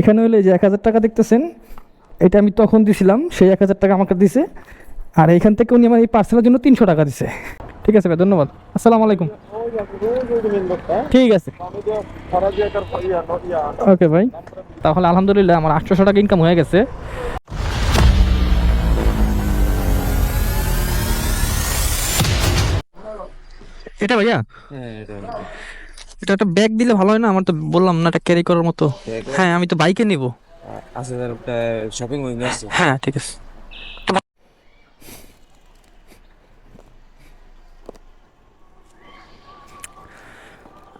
এখানে হলে যে এক হাজার টাকা দেখতেছেন, এটা আমি তখন দিছিলাম, সেই এক হাজার টাকা আমাকে দিছে। আর এখান থেকে উনি আমার এই পার্সেলের জন্য তিনশো টাকা দিছে। ঠিক আছে ভাই, ধন্যবাদ। আসসালামু আলাইকুম। ঠিক আছে। ওকে ভাই, তাহলে আলহামদুলিল্লাহ আমার আটশোশো টাকা ইনকাম হয়ে গেছে। এটা ভাইয়া? হ্যাঁ এটা একটা ব্যাগ দিলে ভালো হয় না? আমার তো বললাম না এটা ক্যারি করার মতো। হ্যাঁ আমি তো বাইকে নিব। আছে তার একটা শপিং উইং আছে হ্যাঁ ঠিক আছে।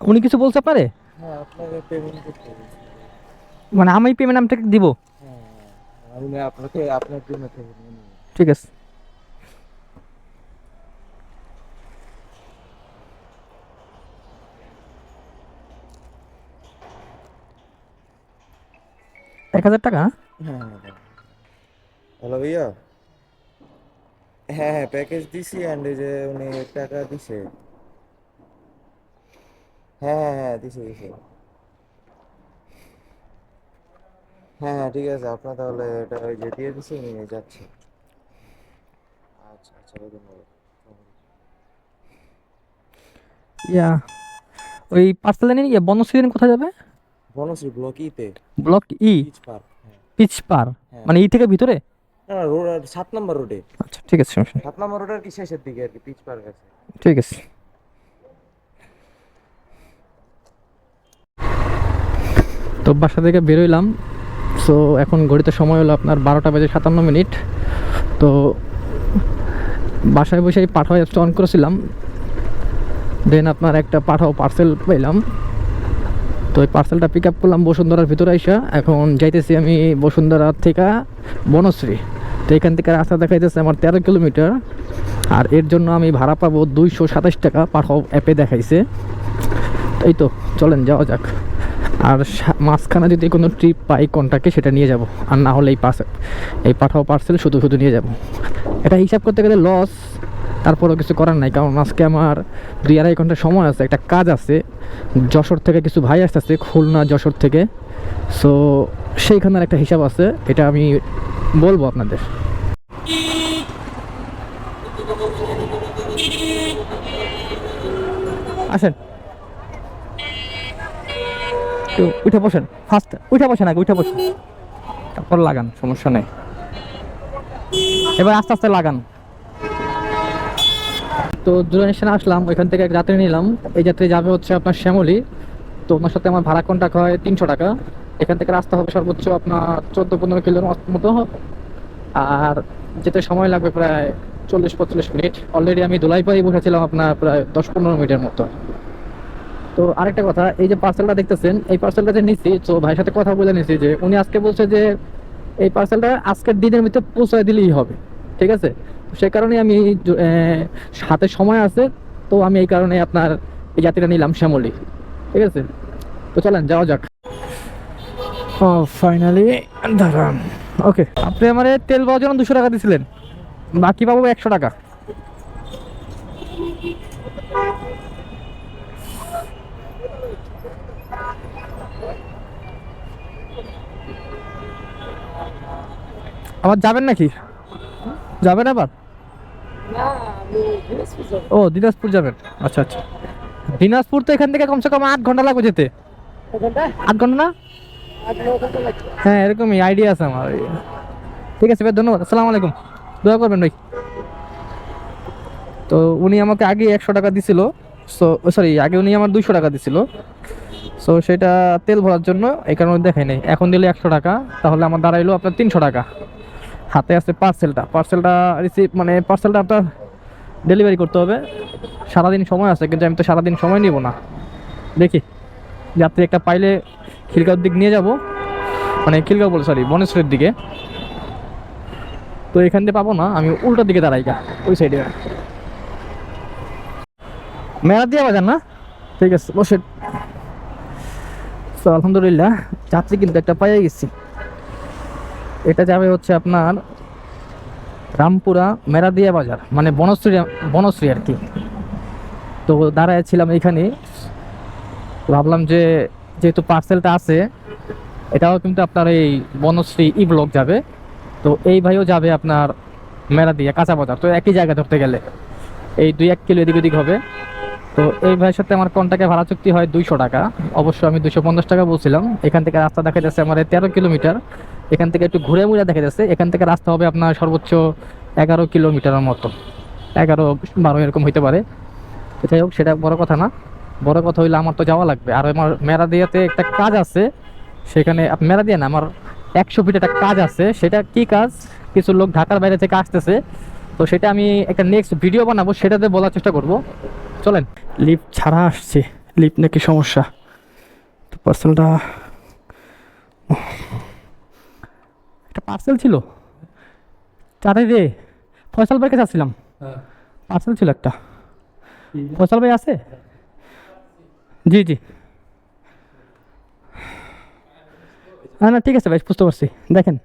উনি কিছু বলছে পারে হ্যাঁ মানে আমি পেমেন্ট আপনাকে দিব? হ্যাঁ আমি আপনাকে আপনার নেব। ঠিক আছে। এক হাজার টাকা? হ্যাঁ হ্যালো ভাইয়া। হ্যাঁ হ্যাঁ প্যাকেজ দিছি অ্যান্ড যে উনি টাকা দিছে। হ্যাঁ হ্যাঁ হ্যাঁ দিছে দিছে। হ্যাঁ হ্যাঁ ঠিক আছে। আপনার তাহলে এটা ওই যে দিয়ে দিছে উনি যাচ্ছে। আচ্ছা আচ্ছা ধন্যবাদ ইয়া ওই পার্সেল নিয়ে গিয়ে বনশ্রী কোথায় যাবে? বনশ্রী ব্লক ইতে ব্লক ই। মানে ই থেকে ভিতরে? রোড সাত নম্বর রোডে আচ্ছা ঠিক আছে সাত নম্বর রোডের কি শেষের দিকে আর কি আছে। ঠিক আছে। তো বাসা থেকে বেরোইলাম। সো এখন ঘড়িতে সময় হলো আপনার বারোটা বেজে সাতান্ন মিনিট। তো বাসায় বসে পাঠাও অ্যাপসটা অন করেছিলাম। দেন আপনার একটা পাঠাও পার্সেল পেলাম তো এই পার্সেলটা পিক আপ করলাম বসুন্ধরার ভিতরে আইসা। এখন যাইতেছি আমি বসুন্ধরা থেকে বনশ্রী। তো এখান থেকে রাস্তা দেখাইতেছে আমার তেরো কিলোমিটার। আর এর জন্য আমি ভাড়া পাবো দুইশো সাতাশ টাকা, পাঠাও অ্যাপে দেখাইছে। এই তো, চলেন, যাওয়া যাক। আর মাঝখানে যদি কোনো ট্রিপ পাই কোনটাকে সেটা নিয়ে যাব। আর না হলে এই পার্সেল এই পাঠাও পার্সেল শুধু শুধু নিয়ে যাব। এটা হিসাব করতে গেলে লস তারপরেও কিছু করার নাই, কারণ আজকে আমার দুই আড়াই ঘণ্টা সময় আছে, একটা কাজ আছে, যশোর থেকে কিছু ভাই আসতেছে, খুলনা, যশোর থেকে। সো সেইখানের একটা হিসাব আছে, এটা আমি বলব আপনাদের। আসেন। একটু উঠে বসেন ফার্স্ট উঠে বসেন আগে, উঠে বসেন। তারপর লাগান, সমস্যা নেই। এবার আস্তে আস্তে লাগান। তো দূরস্থানে আসলাম, ওইখান থেকে এক যাত্রী নিলাম। এই যাত্রী যাবে হচ্ছে আপনার শ্যামলী। তো ওনার সাথে আমার ভাড়া কন্টাক্ট হয়? তিনশো টাকা। এখান থেকে রাস্তা হবে সর্বোচ্চ আপনার চোদ্দ পনেরো কিলোর মতো আর যেতে সময় লাগবে প্রায় চল্লিশ পঁয়তাল্লিশ মিনিট। অলরেডি আমি দোলাইপাড়ি বসেছিলাম আপনার প্রায় দশ পনেরো মিনিটের মতো। তো আরেকটা কথা, এই যে পার্সেলটা দেখতেছেন, এই পার্সেলটা যে নিচ্ছি তো ভাইয়ের সাথে কথা বলে নিছি যে উনি আজকে বলছে যে এই পার্সেলটা আজকের দিনের ভিতরে পৌঁছায় দিলেই হবে। ঠিক আছে? সেই কারণে আমি হাতে সময় আছে তো আমি এই কারণে আপনার এই জাতিটা নিলাম শ্যামলি। ঠিক আছে? তো চলেন যাওয়া যাক। ও ফাইনালি দাঁড়ান। ওকে আপনি আমার তেল পাওয়ার জন্য দুশো টাকা দিয়েছিলেন বাকি পাবো একশো টাকা। আবার যাবেন নাকি? যাবেন আবার? ও দিনাজপুর যাবেন? আচ্ছা আচ্ছা। দিনাজপুর তো এখান থেকে কমসে কম আট ঘণ্টা লাগবে যেতে। আট ঘণ্টা? না? হ্যাঁ এরকমই আইডিয়া আছে আমার। ঠিক আছে ভাই ধন্যবাদ। আসসালামু আলাইকুম। দোয়া করবেন ভাই। তো উনি আমাকে আগে একশো টাকা দিছিল। সো সরি আগে উনি আমার দুইশো টাকা দিছিল। সো সেটা তেল ভরার জন্য এই কারণে দেখাই নাই। এখন দিলে একশো টাকা তাহলে আমার দাঁড়াইলো আপনার তিনশো টাকা। হাতে আছে পার্সেলটা পার্সেলটা রিসিভ মানে পার্সেলটা আপনার ডেলিভারি করতে হবে। সারাদিন সময় আছে, কিন্তু আমি তো সারাদিন সময় নিব না। দেখি, যাত্রী একটা পাইলে খিলগাঁওর দিক নিয়ে যাব। মানে খিলগাঁও বলে সরি বনেশ্বরের দিকে। তো এখান দিয়ে পাবো না, আমি উল্টোর দিকে দাঁড়াই গা, ওই সাইডে মেলা দিয়ে বাজার না? ঠিক আছে বসে তো আলহামদুলিল্লাহ, যাত্রী কিন্তু একটা পাইয়ে গেছি। এটা যাবে হচ্ছে আপনার রামপুরা মেরাদিয়া বাজার মানে বনশ্রী বনশ্রী আর কি। তো দাঁড়ায় ছিলাম এইখানে তো ভাবলাম যে যেহেতু পার্সেলটা আছে, এটাও কিন্তু আপনার এই বনশ্রী ই ব্লক যাবে। তো এই ভাইও যাবে আপনার মেলা দিয়ে কাঁচা বাজার। তো একই জায়গা ধরতে গেলে। এই দুই এক কিলো এদিক ওদিক হবে। তো এই ভাইয়ের সাথে আমার কন্টাক্টে ভাড়া চুক্তি হয় দুইশো টাকা। অবশ্য আমি দুশো পঞ্চাশ টাকা বলছিলাম। এখান থেকে রাস্তা দেখা যাচ্ছে আমার তেরো কিলোমিটার। এখান থেকে একটু ঘুরে মুড়ে দেখা যাচ্ছে। এখান থেকে রাস্তা হবে আপনার সর্বোচ্চ এগারো কিলোমিটারের মতো। এগারো, বারো এরকম হইতে পারে। যাই হোক, সেটা বড় কথা না। বড় কথা হইলে আমার তো যাওয়া লাগবে। আর আমার মেরা দিয়াতে একটা কাজ আছে। সেখানে আপ- মেরা দিয়ে না, আমার একশো ফিট একটা কাজ আছে। সেটা কি কাজ? কিছু লোক ঢাকার বাইরে থেকে আসতেছে। তো সেটা আমি একটা নেক্সট ভিডিও বানাবো। সেটাতে বলার চেষ্টা করব। চলেন। লিফট ছাড়া আসছে। লিফট নাকি সমস্যা? তো পার্সেলটা একটা পার্সেল ছিল। চারে রে ফয়সাল কাছে আসছিলাম। পার্সেল ছিল একটা। ফয়সাল ভাই আছে? জি জি। না না ঠিক আছে ভাই বুঝতে পারছি। দেখেন।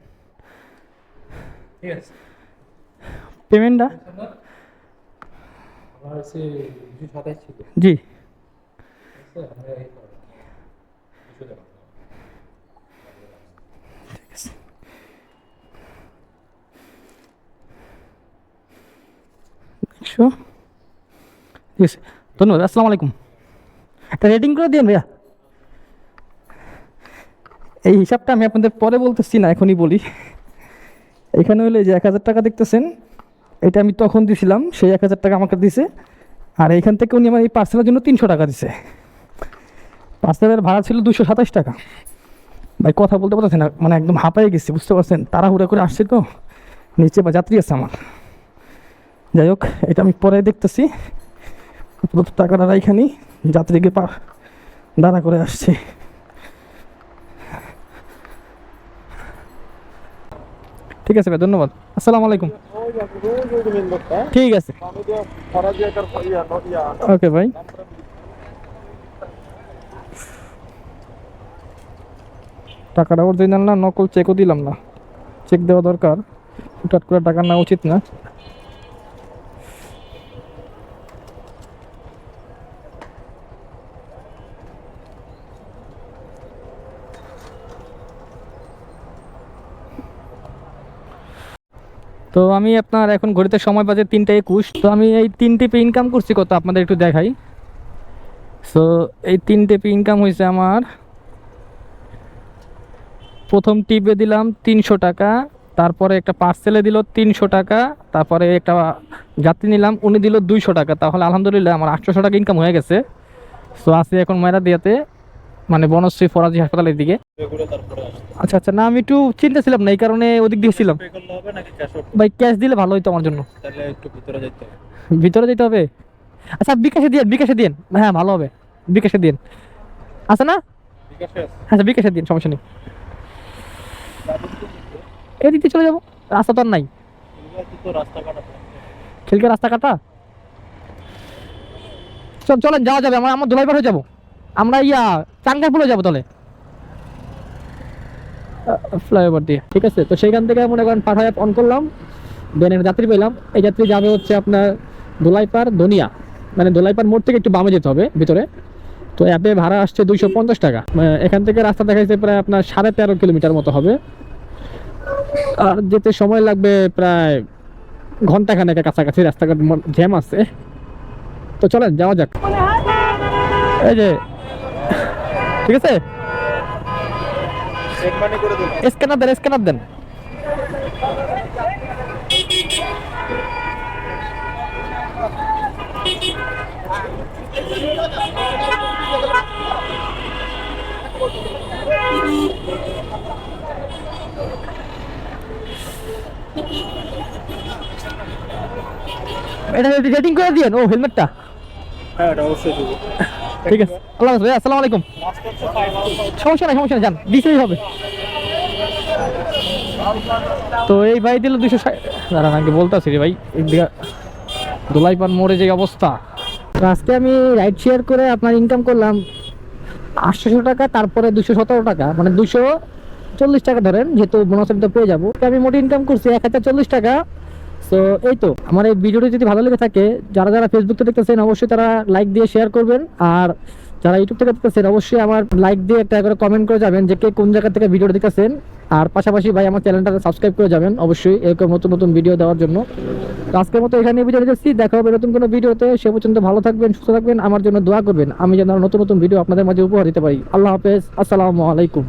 পেমেন্টটা জি ঠিক আছে আমরা এই করো। দুশো টাকা একশো ঠিক আছে। ধন্যবাদ, আসসালামু আলাইকুম। একটা রেটিং করে দিন ভাইয়া। এই হিসাবটা আমি আপনাদের পরে বলতেছি না, এখনই বলি। এখানে হলে যে এক হাজার টাকা দেখতেছেন, এটা আমি তখন দিছিলাম, সেই এক হাজার টাকা আমাকে দিছে। আর এইখান থেকে উনি আমার এই পার্সেলের জন্য তিনশো টাকা দিছে। পার্সেলের ভাড়া ছিল দুশো সাতাশ টাকা। ভাই, কথা বলতে পারতেছে না মানে একদম হাঁপাই গেছি, বুঝতে পারছেন? তাড়াহুড়া করে আসছে তো। নিচে বা যাত্রী আছে আমার। যাই হোক এটা আমি পরে দেখতেছি। আপাতত টাকাটা রাইখানি যাত্রীকে পা দাঁড়া করে আসছে। ঠিক আছে ভাই, ধন্যবাদ। আসসালামু আলাইকুম। ঠিক আছে। ওকে ভাই। টাকাটা অরিজিনাল না, নকল চেকও দিলাম না। চেক দেওয়া দরকার। হুটহাট করে টাকা নেওয়া উচিত না। তো আমি আপনার এখন ঘড়িতে সময় বাজে তিনটে একুশ, তো আমি এই তিন টিপে ইনকাম করছি কত আপনাদের একটু দেখাই। সো এই তিন টিপে ইনকাম হয়েছে আমার, প্রথম টিপে দিলাম তিনশো টাকা, তারপরে একটা পার্সেলে দিল তিনশো টাকা, তারপরে একটা যাত্রী নিলাম, উনি দিল দুইশো টাকা, তাহলে আলহামদুলিল্লাহ আমার আটশোশো টাকা ইনকাম হয়ে গেছে। সো আছি এখন ময়রা দিয়াতে মানে বনশ্রী ফরাজি হাসপাতালের দিকে। আচ্ছা আচ্ছা না, আমি একটু চিন্তা ছিলাম না, এই কারণে ওদিক দিয়ে ছিলাম। ভাই, ক্যাশ দিলে ভালো হতো আমার জন্য। ভিতরে যেতে হবে? আচ্ছা বিকাশে দিয়ে বিকাশে দিন হ্যাঁ ভালো হবে। বিকাশে দিন আছে না? আচ্ছা বিকাশে দিন, সমস্যা নেই। এদিক দিয়ে চলে যাব। রাস্তা তো আর নাই। খিলকে রাস্তা কাটা? চল, চলেন, যাওয়া যাবে। আমার আমার দোলাইবার হয়ে যাব। আমরা ইয়া চাঙ্গারপুরে যাব তাহলে। ফ্লাইওভার দিয়ে ঠিক আছে? তো সেইখান থেকে মনে করেন পাঠায় অন করলাম দেন যাত্রী পেলাম। এই যাত্রী যাবে হচ্ছে আপনার দোলাইপার দনিয়া। মানে দোলাইপার মোড় থেকে একটু বামে যেতে হবে ভিতরে। তো অ্যাপে ভাড়া আসছে দুইশো পঞ্চাশ টাকা। আহ, এখান থেকে রাস্তা দেখাইছে প্রায় আপনার সাড়ে তেরো কিলোমিটার মতো হবে। আর যেতে সময় লাগবে প্রায় ঘণ্টা খানেকের কাছাকাছি রাস্তাঘাট জ্যাম আছে। তো চলেন যাওয়া যাক। এই যে ঠিক আছে? স্ক্যানার দেন স্ক্যানার দেন। এটা রেটিং করে দিয়েন। ও হেলমেটটা হ্যাঁ এটা অবশ্যই দেবো। ঠিক আছে। আল্লাহ হাফেজ ভাই, আসসালামু আলাইকুম। সমস্যা নাই সমস্যা নাই যান দিতেই হবে। তো এই ভাই দিল দুশো দাঁড়ান আগে বলতেছি রে ভাই দোলাইপান মোড়ে যে অবস্থা। আজকে আমি রাইড শেয়ার করে আপনার ইনকাম করলাম আটশোশো টাকা তারপরে দুশো সতেরো টাকা মানে দুশো চল্লিশ টাকা ধরেন যেহেতু বোনাসের তো পেয়ে যাব। আমি মোটে ইনকাম করছি এক হাজার চল্লিশ টাকা। তো এই তো আমার এই ভিডিওটি যদি ভালো লেগে থাকে, যারা যারা ফেসবুক থেকে দেখতেছেন, অবশ্যই তারা লাইক দিয়ে শেয়ার করবেন। আর যারা ইউটিউব থেকে দেখতেছেন, অবশ্যই আমার লাইক দিয়ে একটা করে কমেন্ট করে যাবেন যে কে কোন জায়গা থেকে ভিডিওটা দেখতেছেন। আর পাশাপাশি ভাই, আমার চ্যানেলটা সাবস্ক্রাইব করে যাবেন, অবশ্যই এরকম নতুন নতুন ভিডিও দেওয়ার জন্য। আজকের মতো এখানে ভিডিও দিচ্ছি দেখা হবে নতুন কোনো ভিডিওতে। সে পর্যন্ত ভালো থাকবেন, সুস্থ থাকবেন, আমার জন্য দোয়া করবেন। আমি যেন নতুন নতুন ভিডিও আপনাদের মাঝে উপহার দিতে পারি। আল্লাহ হাফেজ, আসসালামু আলাইকুম।